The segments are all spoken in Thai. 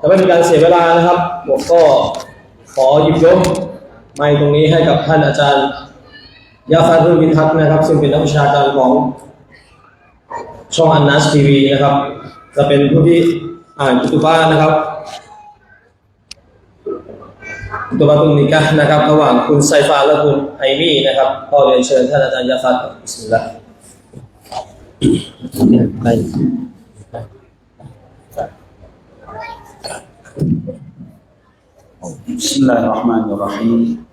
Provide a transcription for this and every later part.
จะไม่เป็นการเสียเวลานะครับผมก็ขอหยิบยกไมค์ตรงนี้ให้กับท่านอาจารย์ยาฟารุลบินทักษ์นะครับ ซึ่งเป็นนักวิชาการของช่องอันนัสทีวีนะครับ จะเป็นผู้ที่อ่านกุตุบ้านะครับกุตุบ้าตุนิกะห์นะครับ ระหว่างคุณไซฟาและคุณไอมี่นะครับก็เรียนเชิญท่านอาจารย์ยาฟัดครับบิสมิลลาห์ Bismillahirrahmanirrahim.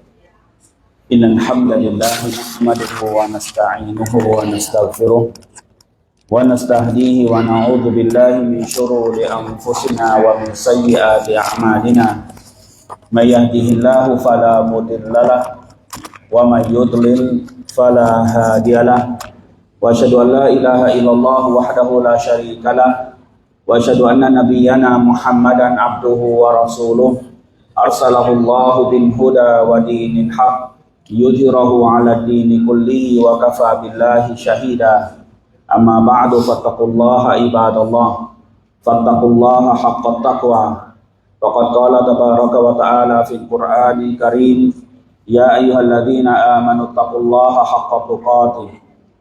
Innal hamdalillah nahmaduhu wa nasta'inuhu wa nastaghfiruh wa nasta'inuhu wa na'udzu billahi min shururi anfusina wa min sayyiati a'malina. May yahdihillahu fala mudilla wa may yudlil fala hadiya lah. Wa asyhadu an la ilaha illallah wa la syarika lah. وأشهد أن نبينا محمدا عبده ورسوله أرسله الله بالهدى ودين الحق يظهره على الدين كله وكفى بالله شهيدا. أما بعد فاتقوا الله عباد الله. فاتقوا الله حق التقوى. وقد قال تبارك وتعالى في القرآن الكريم يا أيها الذين آمنوا اتقوا الله حق تقاته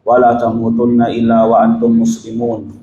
ولا تموتن إلا وأنتم مسلمون.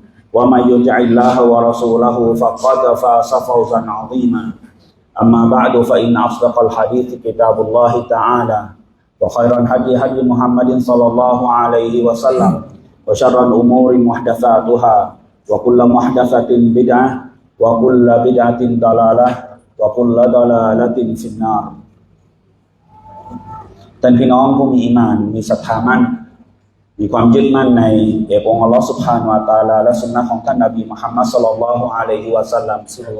ومن يطع الله ورسوله فقد فاز فوزا عظيما أما بعد فإن أصدق الحديث كتاب الله تعالى وخير الهدي هدي محمد صلى الله عليه وسلم وشر الأمور محدثاتها وكل محدثة بدعة وكل بدعة ضلالة وكل ضلالة في النار ท่านพี่น้องผู้มีอีหมานมีศรัทธามั่น มีความยึดมั่นในเอกองค์อัลลอฮฺสุบฮานวาตาลาและสุนนะของท่านนบีมุฮัมมัดสลลัลลอฮุอะลัยฮิวะสัลลัม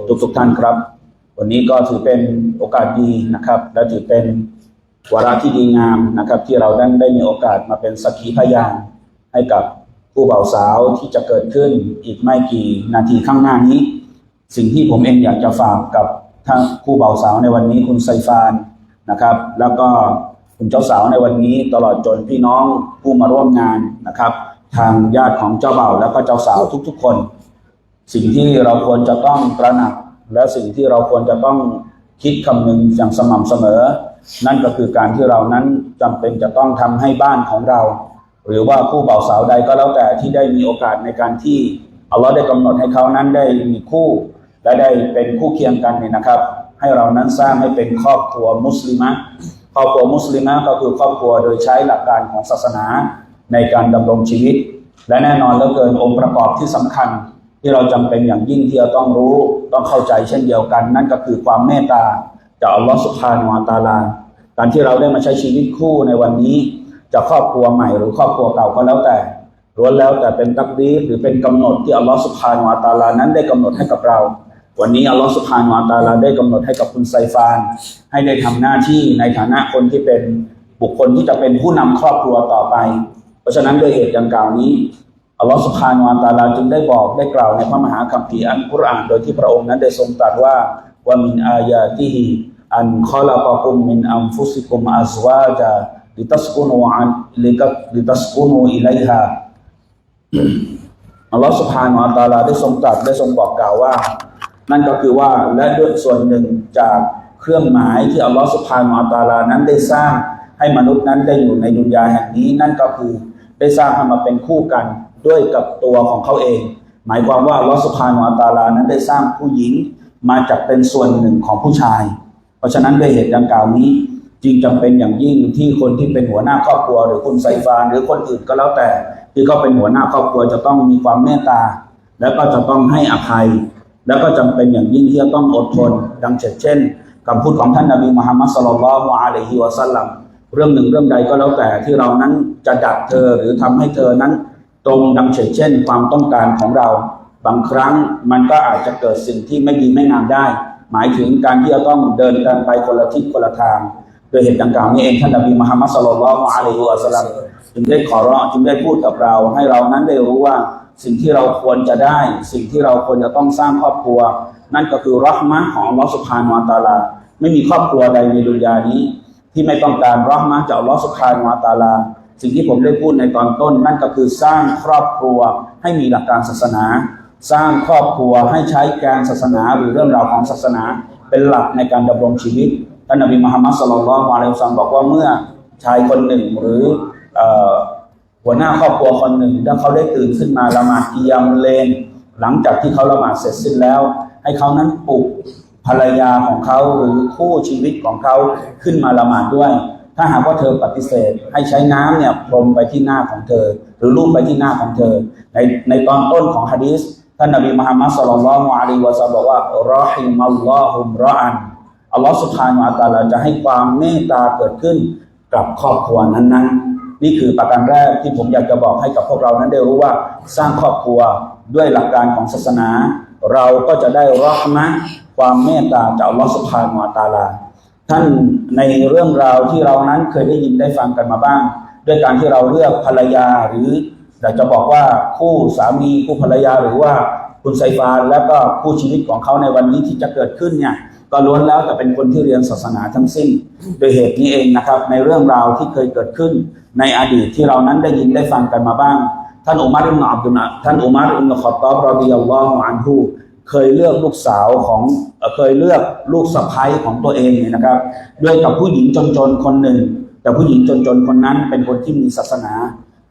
ทุกทุกท่านครับ วันนี้ก็ถือเป็นโอกาสดีนะครับ และถือเป็นวาระที่ดีงามนะครับ ที่เราได้ได้มีโอกาสมาเป็นสักขีพยานให้กับผู้บ่าวสาวที่จะเกิดขึ้นอีกไม่กี่นาทีข้างหน้านี้ สิ่งที่ผมเองอยากจะฝากกับทั้งผู้บ่าวสาวในวันนี้คุณไซฟานนะครับ แล้วก็ คุณเจ้าสาวในวันนี้ตลอดจนพี่น้องผู้มาร่วมงานนะครับ ทางญาติของเจ้าบ่าวแล้วก็เจ้าสาวทุกๆคน สิ่งที่เราควรจะต้องตระหนัก และสิ่งที่เราควรจะต้องคิดคำนึงอย่างสม่ำเสมอ นั่นก็คือการที่เรานั้นจำเป็นจะต้องทำให้บ้านของเรา หรือว่าผู้บ่าวสาวใดก็แล้วแต่ที่ได้มีโอกาสในการที่อัลลอฮ์ได้กำหนดให้เขานั้นได้มีคู่ และได้เป็นคู่เคียงกันเนี่ยนะครับ ให้เรานั้นสร้างให้เป็นครอบครัวมุสลิมะ ครอบครัวมุสลิมะก็คือครอบครัวโดยใช้หลักการของศาสนาในการดำรงชีวิต และแน่นอนเหลือเกินองค์ประกอบที่สำคัญ ที่เราจำเป็นอย่างยิ่งที่จะต้องรู้ต้องเข้าใจเช่นเดียวกัน นั่นก็คือความเมตตาจากอัลลอฮฺสุบฮานวาตาลา การที่เราได้มาใช้ชีวิตคู่ในวันนี้จะครอบครัวใหม่หรือครอบครัวเก่าก็แล้วแต่ล้วนแล้วแต่เป็นตักดีหรือเป็นกำหนดที่อัลลอฮฺสุบฮานวาตาลานั้นได้กำหนดให้กับเรา วันนี้อัลลอฮฺสุบฮานุวาตาลาได้กำหนดให้กับคุณไซฟาน ให้ได้ทำหน้าที่ในฐานะคนที่เป็นบุคคลที่จะเป็นผู้นำครอบครัวต่อไป เพราะฉะนั้นด้วยเหตุดังกล่าวนี้อัลลอฮฺสุบฮานุวาตาลาจึงได้บอกได้กล่าวในพระมหาคัมภีร์อัลกุรอาน โดยที่พระองค์นั้นได้ทรงตรัสว่าว่ามินอายาติฮิอันคอลากกุมมินอัมฟุสิกุมอัซวาจาลิตัสกุนูอันลิกลิตัสกุนูอิไลฮาอัลลอฮฺสุบฮานุอัตตาลาได้ทรงตรัสได้ทรงบอกกล่าวว่า นั่นก็คือว่าและด้วยส่วนหนึ่งจากเครื่องหมายที่อัลลอฮฺสุบฮานอัตตาลานั้นได้สร้างให้มนุษย์นั้นได้อยู่ในดุนยาแห่งนี้ นั่นก็คือได้สร้างให้มาเป็นคู่กันด้วยกับตัวของเขาเอง หมายความว่าอัลลอฮฺสุบฮานอัตตาลานั้นได้สร้างผู้หญิงมาจากเป็นส่วนหนึ่งของผู้ชาย เพราะฉะนั้นด้วยเหตุดังกล่าวนี้จึงจำเป็นอย่างยิ่งที่คนที่เป็นหัวหน้าครอบครัว หรือคุณไซฟานหรือคนอื่นก็แล้วแต่ ที่เขาเป็นหัวหน้าครอบครัวจะต้องมีความเมตตา แล้วก็จะต้องให้อภัย แล้วก็จำเป็นอย่างยิ่งที่จะต้องอดทน ดังเช่นคำพูดของท่านนบีมุฮัมมัดสลลัลลอฮุอะลัยฮิวะสัลลัมเรื่องหนึ่งเรื่องใดก็แล้วแต่ที่เรานั้นจะดัดเธอหรือทำให้เธอนั้น ตรงดังเช่น ความต้องการของเรา บางครั้งมันก็อาจจะเกิดสิ่งที่ไม่ดีไม่งามได้ หมายถึงการที่จะต้องเดินกันไปคนละทิศคนละทางโดยเหตุดังกล่าวนี้เองท่านนบีมุฮัมมัดสลลัลลอฮุอะลัยฮิวะสัลลัมจึงได้ขอร้องจึงได้พูดกับเรา ให้เรานั้นได้รู้ว่า สิ่งที่เราควรจะได้ สิ่งที่เราควรจะต้องสร้างครอบครัว นั่นก็คือรักมะของลอสุบฮานาอัลตะอาลา ไม่มีครอบครัวใดในดุนยานี้ ที่ไม่ต้องการรักมะจากลอสุบฮานาอัลตะอาลา สิ่งที่ผมได้พูดในตอนต้น นั่นก็คือสร้างครอบครัวให้มีหลักการศาสนา สร้างครอบครัวให้ใช้การศาสนาหรือเรื่องราวของศาสนาเป็นหลักในการดำรงชีวิตท่านนบีมุฮัมมัดสุลลัลลอฮุอะลัยฮิวซัมบอกว่าเมื่อชายคนหนึ่งหรืออ หัวหน้าครอบครัวคนหนึ่งถ้าเขาได้ตื่นขึ้นมาละหมาดกิยามเลน หลังจากที่เขาละหมาดเสร็จสิ้นแล้ว ให้เขานั้นปลุกภรรยาของเขาหรือคู่ชีวิตของเขาขึ้นมาละหมาดด้วย ถ้าหากว่าเธอปฏิเสธ ให้ใช้น้ำเนี่ยพรมไปที่หน้าของเธอ หรือลูบไปที่หน้าของเธอ ในในตอนต้นของฮะดีษท่านนบีมุฮัมมัดสุลลัลลอฮุอะลัยวะซัลลัมบอกว่ารอฮิมัลลอฮุมรออันอัลลอฮฺสุบฮานาอัลตะอาลาจะให้ความเมตตาเกิดขึ้นกับครอบครัวนั้นๆ นี่คือประการแรกที่ผมอยากจะบอกให้กับพวกเรานั้นได้รู้ว่าสร้างครอบครัวด้วยหลักการของศาสนา เราก็จะได้รักมะความเมตตาจากอัลลอฮฺสุบฮานาอัลตาลา ท่านในเรื่องราวที่เรานั้นเคยได้ยินได้ฟังกันมาบ้าง ด้วยการที่เราเลือกภรรยาหรืออยากจะบอกว่าคู่สามีคู่ภรรยาหรือว่าคุณไซฟานและก็คู่ชีวิตของเขาในวันนี้ที่จะเกิดขึ้นเนี่ย ก็ล้วนแล้วแต่เป็นคนที่เรียนศาสนาทั้งสิ้น โดยเหตุนี้เองนะครับ ในเรื่องราวที่เคยเกิดขึ้น ในอดีตที่เรานั้นได้ยินได้ฟังกันมาบ้าง ท่านอุมัรอิบนุอับดุลนะท่านอุมัรอิบนุขอตอบรอดิยัลลอฮุอันฮูเคยเลือกลูกสาวของเคยเลือกลูกสะใภ้ของตัวเองเนี่ยนะครับด้วยกับผู้หญิงจนๆคนหนึ่ง แต่ผู้หญิงจนๆคนนั้นเป็นคนที่มีศาสนา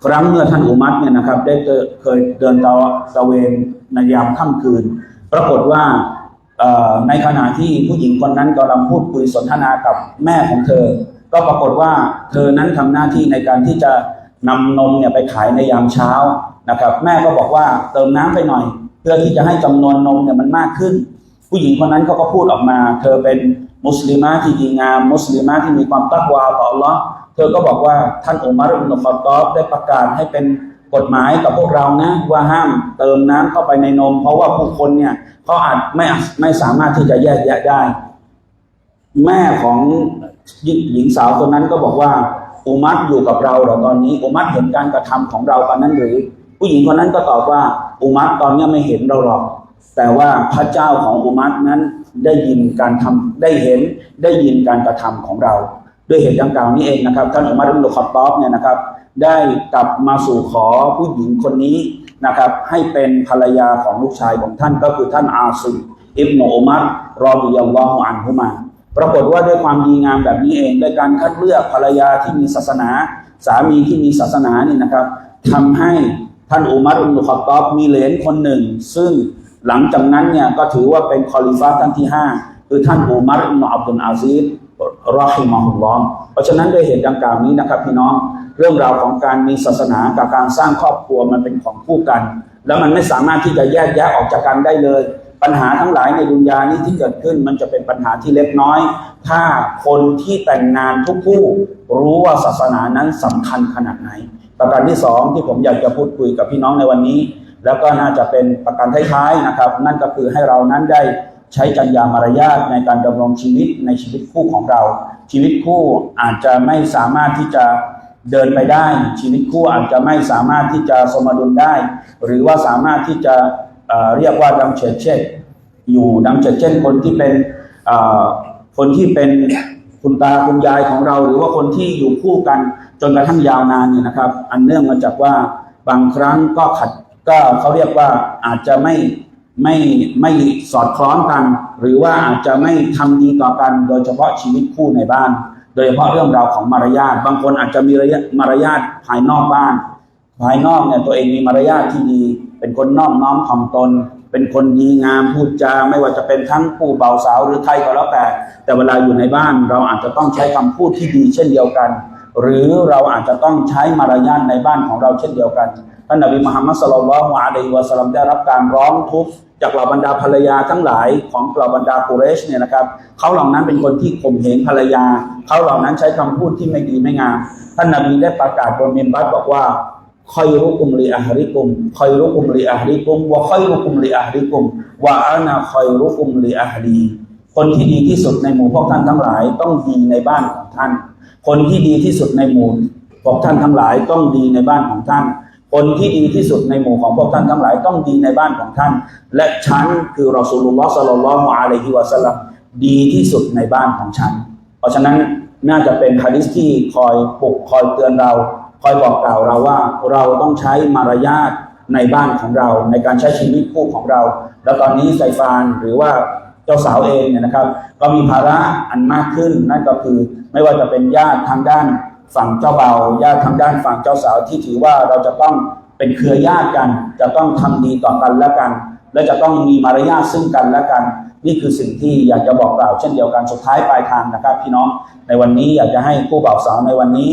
ครั้งเมื่อท่านอุมัรเนี่ยนะครับ ได้เจอเคยเดินตะเวนในยามค่ำคืน ปรากฏว่า ในขณะที่ผู้หญิงคนนั้นกำลังพูดคุยสนทนากับแม่ของเธอ ก็ปรากฏว่าเธอนั้นทำหน้าที่ในการที่จะนำนมเนี่ยไปขายในยามเช้านะครับ แม่ก็บอกว่าเติมน้ำไปหน่อย เพื่อที่จะให้จำนวนนมเนี่ยมันมากขึ้น ผู้หญิงคนนั้นเขาก็พูดออกมา เธอเป็นมุสลิมะที่ดีงาม มุสลิมะที่มีความตักวาต่ออัลลอฮ์เธอก็บอกว่าท่านอุมัรอิบนุขอตอบได้ประกาศให้เป็น กฎหมายกับพวกเรานะ ว่าห้ามเติมน้ำเข้าไปในนม เพราะว่าผู้คนเนี่ยเขาอาจไม่ไม่สามารถที่จะแยกแยะได้ แม่ของหญิงสาวคนนั้นก็บอกว่าอุมัรอยู่กับเราเหรอตอนนี้อุมัรเห็นการกระทำของเราตอนนั้นหรือ ผู้หญิงคนนั้นก็ตอบว่าอุมัรตอนนี้ไม่เห็นเราหรอก แต่ว่าพระเจ้าของอุมัรนั้นได้ยินการทำได้เห็นได้ยินการกระทำของเรา ด้วยเหตุดังกล่าวนี้เองนะครับท่านอุมัรอิบนุขับตอบเนี่ยนะครับ ได้กลับมาสู่ขอผู้หญิงคนนี้นะครับ ให้เป็นภรรยาของลูกชายของท่านก็คือท่านอาซิมอิบนอุมัรรอบิยัลลอฮุอันฮุมา ปรากฏว่าด้วยความดีงามแบบนี้เองด้วยการคัดเลือกภรรยาที่มีศาสนา สามีที่มีศาสนานี่นะครับทำให้ท่านอุมัรอิบนุขตอบมีเหลนคนหนึ่ง ซึ่งหลังจากนั้นเนี่ยก็ถือว่าเป็นคอลิฟาท่านที่ห้าคือท่านอุมัรอิบนุอับดุลอาซีซ รอฮิมะฮุลลอฮ์เพราะฉะนั้นด้วยเหตุดังกล่าวนี้นะครับพี่น้องเรื่องราวของการมีศาสนากับการสร้างครอบครัวมันเป็นของคู่กัน แล้วมันไม่สามารถที่จะแยกแยะออกจากกันได้เลย ปัญหาทั้งหลายในดุนยานี้ที่เกิดขึ้น มันจะเป็นปัญหาที่เล็กน้อย ถ้าคนที่แต่งงานทุกคู่รู้ว่าศาสนานั้นสำคัญขนาดไหน ประการที่สองที่ผมอยากจะพูดคุยกับพี่น้องในวันนี้ แล้วก็น่าจะเป็นประการท้ายๆนะครับ นั่นก็คือให้เรานั้นได้ ใช้จัญญามารยาทในการดำรงชีวิตในชีวิตคู่ของเรา ชีวิตคู่อาจจะไม่สามารถที่จะเดินไปได้ ชีวิตคู่อาจจะไม่สามารถที่จะสมดุลได้ หรือว่าสามารถที่จะเรียกว่าดังเฉดเช่นอยู่ดังเฉดเช่นคนที่เป็นคนที่เป็นคุณตาคุณยายของเรา หรือว่าคนที่อยู่คู่กันจนกระทั่งยาวนานเนี่ยนะครับ อันเนื่องมาจากว่าบางครั้งก็ขัดก็เขาเรียกว่าอาจจะไม่ ไม่ไม่สอดคล้องกัน หรือว่าอาจจะไม่ทำดีต่อกัน โดยเฉพาะชีวิตคู่ในบ้าน โดยเฉพาะเรื่องราวของมารยาทบางคนอาจจะมีระยะมารยาทภายนอกบ้าน ภายนอกเนี่ยตัวเองมีมารยาทที่ดี เป็นคนนอบน้อมถ่อมตน เป็นคนดีงามพูดจาไม่ว่าจะเป็นทั้งผู้เบาสาวหรือใครก็แล้วแต่ แต่เวลาอยู่ในบ้านเราอาจจะต้องใช้คำพูดที่ดีเช่นเดียวกัน หรือเราอาจจะต้องใช้มารยาทในบ้านของเราเช่นเดียวกันท่านนบีมุฮัมมัดสุลลัลลอฮุอะลัยฮิวะสัลลัมได้รับการร้องทุกข์จากเหล่าบรรดาภรรยาทั้งหลายของเหล่าบรรดากุเรชเนี่ยนะครับเขาเหล่านั้นเป็นคนที่ข่มเหงภรรยาเขาเหล่านั้นใช้คำพูดที่ไม่ดีไม่งามท่านนบีได้ประกาศบนมินบัตบอกว่าคอยรุกุมลีอาฮริกุมคอยรุกุมลีอาฮริกุมวะคอยรุกุมลีอาฮริกุมวะอานาคอยรุกุมลีอาฮลีคนที่ดีที่สุดในหมู่พวกท่านทั้งหลายต้องดีในบ้านของท่าน คนที่ดีที่สุดในหมู่พวกท่านทั้งหลายต้องดีในบ้านของท่าน คนที่ดีที่สุดในหมู่ของพวกท่านทั้งหลายต้องดีในบ้านของท่าน และฉันคือรอสูลุลลอฮ์สัลลัลลอฮุอะลัยฮิวะสัลลัมดีที่สุดในบ้านของฉัน เพราะฉะนั้นน่าจะเป็นฮะดิษที่คอยปลุกคอยเตือนเรา คอยบอกกล่าวเราว่าเราต้องใช้มารยาทในบ้านของเรา ในการใช้ชีวิตคู่ของเรา แล้วตอนนี้ไซฟานหรือว่า จ้าสาวเองเนี่ยนะครับ ก็มีภาระอันมากขึ้น นั่นก็คือไม่ว่าจะเป็นญาติทางด้านฝั่งเจ้าเบาญาติทางด้านฝั่งเจ้าสาวที่ถือว่าเราจะต้องเป็นเครือญาติกัน จะต้องทำดีต่อกันและกัน และจะต้องมีมารยาทซึ่งกันและกัน นี่คือสิ่งที่อยากจะบอกกล่าวเช่นเดียวกันสุดท้ายปลายทางนะครับ พี่น้องในวันนี้อยากจะให้คู่บ่าวสาวในวันนี้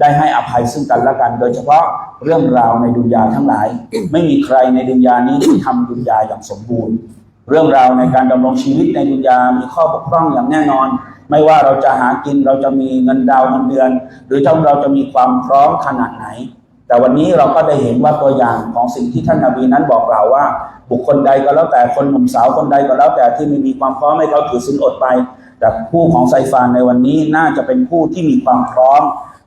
ได้ให้อภัยซึ่งกันและกัน โดยเฉพาะเรื่องราวในดุนยาทั้งหลาย ไม่มีใครในดุนยานี้ที่ทำดุนยาอย่างสมบูรณ์ เรื่องราวในการดำรงชีวิตในดุนยามีข้อบกพร่องอย่างแน่นอน ไม่ว่าเราจะหากินเราจะมีเงินดาวเงินเดือน หรือเราจะมีความพร้อมขนาดไหน แต่วันนี้เราก็ได้เห็นว่าตัวอย่างของสิ่งที่ท่านนาบีนั้นบอกกล่าวว่า บุคคลใดก็แล้วแต่คนหนุ่มสาวคนใดก็แล้วแต่ที่ไม่มีความพร้อมให้เขาถือศีลอดไป แต่ผู้ของไซฟานในวันนี้น่าจะเป็นผู้ที่มีความพร้อม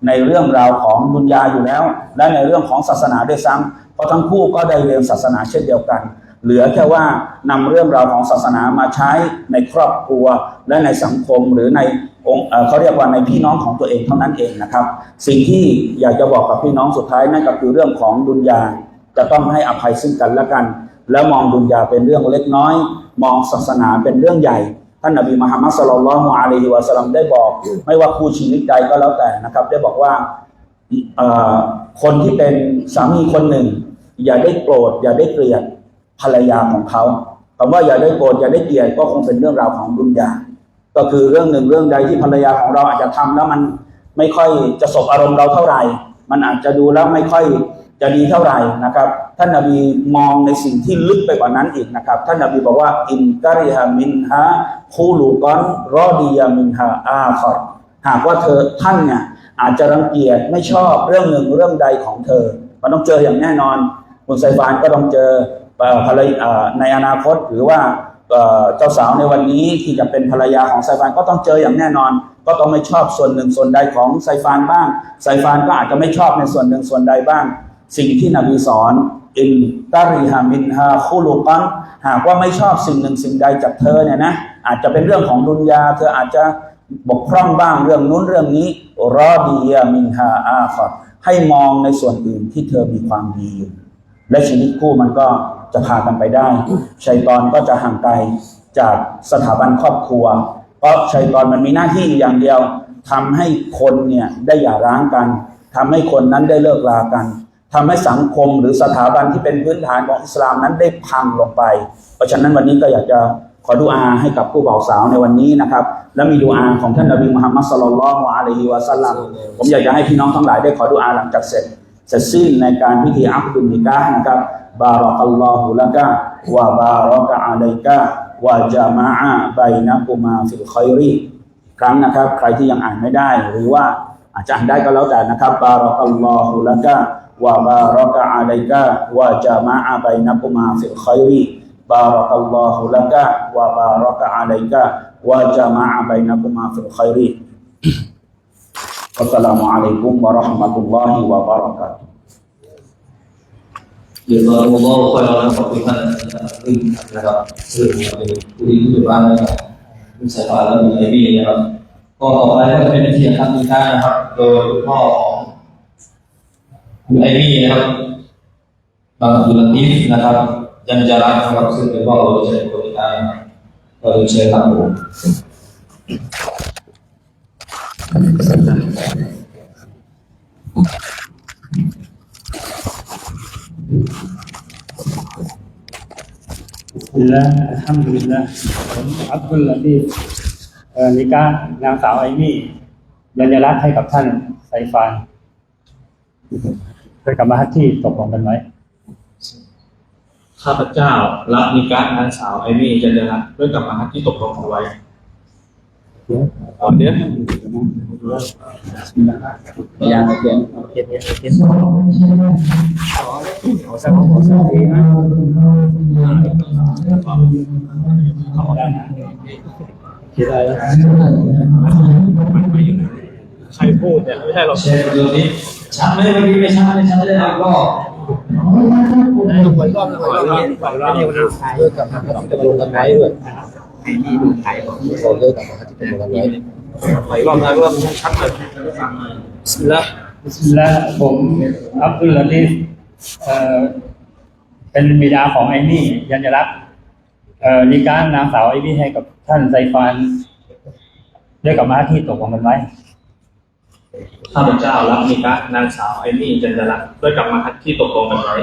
ในเรื่องราวของบุญญาอยู่แล้ว และในเรื่องของศาสนาด้วยซ้ำเพราะทั้งคู่ก็ได้เรียนศาสนาเช่นเดียวกัน เหลือแค่ว่านำเรื่องราวของศาสนามาใช้ในครอบครัว และในสังคมหรือในองค์เขาเรียกว่าในพี่น้องของตัวเองเท่านั้นเองนะครับ สิ่งที่อยากจะบอกกับพี่น้องสุดท้ายนั่นก็คือเรื่องของดุนยาจะต้องให้อภัยซึ่งกันและกัน แล้วมองดุนยาเป็นเรื่องเล็กน้อย มองศาสนาเป็นเรื่องใหญ่ท่านนบีมุฮัมมัดสลลัลลอฮุอะลัยฮิวะสัลลัมได้บอก ไม่ว่าคู่ชีวิตใดก็แล้วแต่นะครับ ได้บอกว่าคนที่เป็นสามีคนหนึ่ง อย่าได้โกรธอย่าได้เกลียด ภรรยาของเขาคำว่าอย่าได้โกรธอย่าได้เกลียดก็คงเป็นเรื่องราวของดุนยาก็คือเรื่องหนึ่งเรื่องใดที่ภรรยาของเราอาจจะทำแล้วมันไม่ค่อยจะสบอารมณ์เราเท่าไหร่ มันอาจจะดูแล้วไม่ค่อยจะดีเท่าไหร่นะครับ ท่านนบีมองในสิ่งที่ลึกไปกว่านั้นอีกนะครับ ท่านนบีบอกว่าอินการิฮามินฮะคูลูกอนรอดียามินฮาอาคอรหากว่าเธอท่านเนี่ยอาจจะรังเกียจไม่ชอบเรื่องหนึ่งเรื่องใดของเธอ มันต้องเจออย่างแน่นอนคุณไซฟานก็ต้องเจอ ภรรยาในอนาคตหรือว่าเจ้าสาวในวันนี้ที่จะเป็นภรรยาของไซฟานก็ต้องเจออย่างแน่นอน ก็ต้องไม่ชอบส่วนหนึ่งส่วนใดของไซฟานบ้าง ไซฟานก็อาจจะไม่ชอบในส่วนหนึ่งส่วนใดบ้าง สิ่งที่นบีสอนอินตาริฮามินฮาคูลูกันหากว่าไม่ชอบสิ่งหนึ่งสิ่งใดจากเธอเนี่ยนะอาจจะเป็นเรื่องของดุนยา เธออาจจะบกพร่องบ้างเรื่องนู้นเรื่องนี้รอดียามินฮาอาคอให้มองในส่วนอื่นที่เธอมีความดีอยู่และชีวิตคู่มันก็ จะพากันไปได้ชัยตอนก็จะห่างไกลจากสถาบันครอบครัว เพราะชัยตอนมันมีหน้าที่อย่างเดียวทำให้คนเนี่ยได้หย่าร้างกันทำให้คนนั้นได้เลิกลากันทำให้สังคมหรือสถาบันที่เป็นพื้นฐานของอิสลามนั้นได้พังลงไป เพราะฉะนั้นวันนี้ก็อยากจะขอดุอาให้กับผู้บ่าวสาวในวันนี้นะครับ และมีดุอาของท่านนบีมุฮัมมัดสลลัลลอฮุอะลัยฮิวะสัลลัมผมอยากจะให้พี่น้องทั้งหลายได้ขอดุอาหลังจากเสร็จ เสร็จสิ้นในการพิธีอัคดุลนิกานะครับบารักัลลอฮุละกะวะบารักะอะลัยกะวะจามะอะบัยนะกุมาฟิลคอยรีครั้งนะครับ ใครที่ยังอ่านไม่ได้ หรือว่าอาจจะอ่านได้ก็แล้วแต่นะครับบารักัลลอฮุละกะวะบารักะอะลัยกะวะจามะอะบัยนะกุมาฟิลคอยรีบารักัลลอฮุละกะวะบารักะอะลัยกะวะจามะอะบัยนะกุมาฟิลคอยรี Wassalamu alaikum warahmatullahi wabarakatuh. เดี๋ยวเรามองคอยเราขอบคุณท่านนะครับซึ่งเป็นผู้ที่อยู่บ้านนะครับคุณสายฟ้าและมีไอบี้นะครับก็ต่อไปก็จะเป็นพิธีทำมีค่านะครับโดยคุณพ่อของคุณไอบี้นะครับบางอับดุลลาติฟนะครับยันจารักนะครับซึ่งเป็นพ่อของเชนคนที่ได้นะครับก็เชิญครับผม บิลลาห์อัลฮัมดุลิลลาห์ผมอับดุลลาตีฟเอ่อนิก้านางสาวไอมี่ยัญรัตน์ให้กับท่านไซฟานเคยกลับมาฮัทที่ตกลงกันไว้ข้าพเจ้ารับนิการนางสาวไอมี่จันเดรัตน์ด้วยกับมหัตที่ตกลงกันไว้ ตอนเนี้ย Ya, ya. เขียนเขียนเขียนขอสักขอสักทีนะขอได้นะคิดอะไรนะใครพูดเนี่ยไม่ใช่หรอกเชฟดูนี้ชัดไมเมื่อกี้ไม่ชัดไม่ชัดเลยครับก็ไปรอบไปรอบไปรอบเลิกกับฮัทที่ตะลงกันไว้ด้วย เราเลิกกับฮัทที่ตะลงกันไว้ไปรอบนั้นว่ามันชัดเลยแล้วและผมอับดุลลาติฟเอ่อเป็นบิดาของไอมี่ยัญรักเอ่อนิการนางสาวไอมี่ให้กับท่านไซฟานด้วยกับมาที่ตกลงกันไว้ข้าพเจ้ารับนิกะนางสาวไอมี่จันทรัตน์ด้วยกับมหัที่ตกลงกันไว้